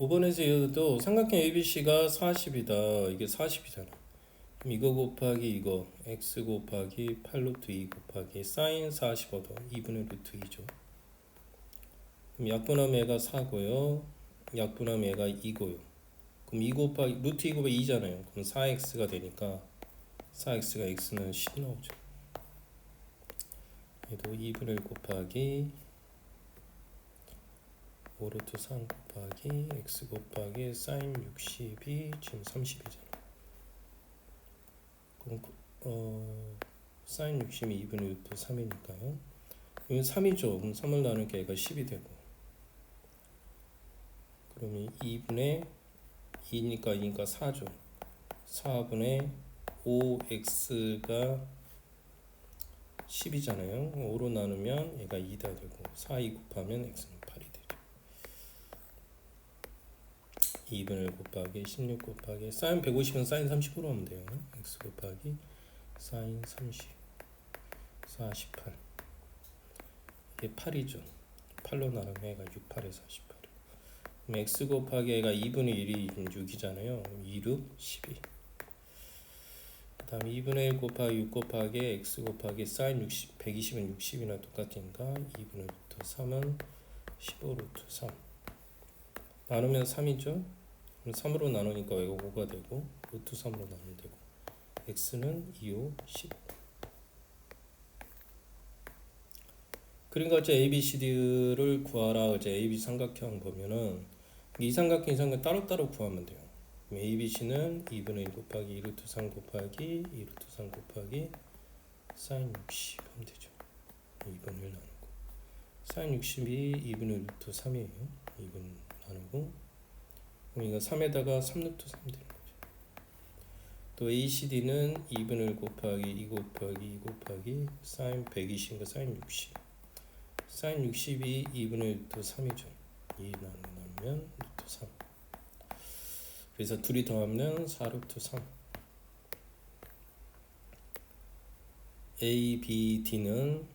5번에서 이어도 삼각형 ABC가 40이다. 이게 40이잖아. 그럼 이거 곱하기 이거 x 곱하기 8 루트 2 곱하기 사인 40 얻어 2분의 루트 2죠. 그럼 약분하면 얘가 4고요. 약분하면 얘가 2고요. 그럼 2 곱하기 루트 2 곱하기 2잖아요. 그럼 4x가 되니까 4x가 x는 10 나오죠. 얘도 2분의 1 곱하기 5루트 3 곱하기 x 곱하기 사인 60이 지금 30이잖아. 그럼 그- 어 사인 60이 2분의 루트 3이니까요. 이건 3이죠. 그럼 3을 나누니까 얘가 10이 되고. 그러면 2분의 2니까 2니까 4죠. 4분의 5x가 10이잖아요. 5로 나누면 얘가 2다 되고 4, 2 곱하면 x는 8이 되죠. 2분의 곱하기 16 곱하기 사인 150은 사인 30으로 하면 돼요. x 곱하기 사인 30 48 이게 8이죠. 8로 나누면 얘가 6, 8에 48 그럼 x 곱하기 얘가 2분의 1이 6이잖아요. 2, 6, 12 그다음 2분의 1 곱하기 6 곱하기 x 곱하기 사인 60 120은 60이나 똑같으니까 2분의 루트 3은 15 루트 3 나누면 3이죠. 그럼 3으로 나누니까 얘가 5가 되고 루트 3으로 나누면 되고 x는 2, 5, 15 그림과 같이 A, B, C, D를 구하라 이제 A, B 삼각형 보면은 이 삼각형 이 삼각형 따로따로 구하면 돼요. 그럼 A, B, C는 2분의 1 곱하기 2 루트 3 곱하기 2 루트 3 곱하기 사인 60 하면 되죠. 2분의 1 나누고 사인 60이 2분의 루트 3이에요. 2분 나누고 이거 3에다가 3 루트 3 되는 거죠. 또 ACD는 2분의 1 곱하기 2 곱하기 2 곱하기 사인 120인가 사인 60 사인 60이 2분의 루트 3이죠. 2 나누면 루트 3 그래서 둘이 더하면 4루트 3 A, B, D는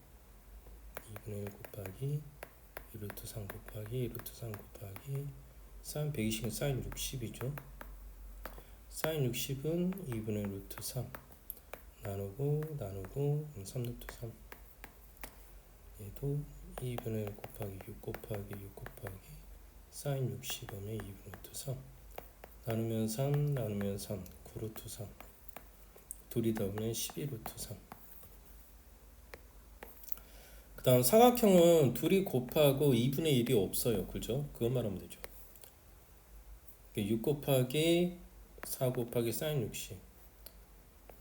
2분의 1 곱하기 2루트 3 곱하기 2루트 3 곱하기 사인 120은 사인 60이죠. 사인 60은 2분의 루트 3 나누고 나누고 3 루트 3 얘도 2분의 1 곱하기 6 곱하기 6 곱하기 사인 60하면 2분의 루트 3 나누면 3 나누면 3 9루트 3 둘이 더하면 12루트 3 그 다음 사각형은 둘이 곱하고 2분의 1이 없어요. 그죠? 그것만 하면 되죠 6 곱하기 4 곱하기 사인 60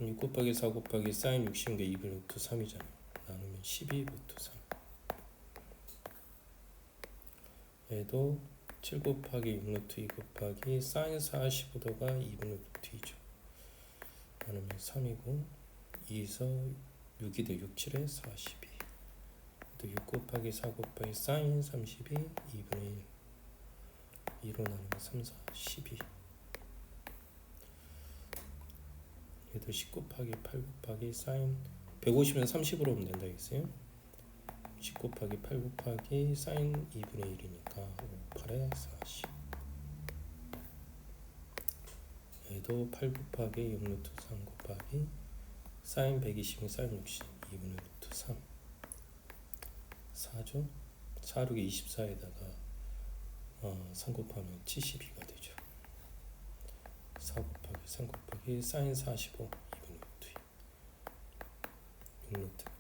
6 곱하기 4 곱하기 사인 60인 게 2분의 루트 3이잖아요. 나누면 12 루트 3 얘도 7 곱하기 6 루트 2 곱하기 사인 45도가 2분의 루트 2죠. 나누면 3이고 2에서 6이 돼 6, 7에 42 또 6 곱하기 4 곱하기 사인 32 2분의 1 2로 나누면 3, 4, 12 얘도 10 곱하기 8 곱하기 사인 150은 30으로 하면 된다겠어요. 10 곱하기 8 곱하기 사인 2분의 1이니까 5, 8에 40 얘도 8 곱하기 6 루트 3 곱하기 사인 120은 사인 60 2분의 루트 3 4죠? 4, 6에 24에다가 어, 3 곱하면 72가 되죠. 4 곱하기 3 곱하기 사인 45 2분의 루트 2 6루트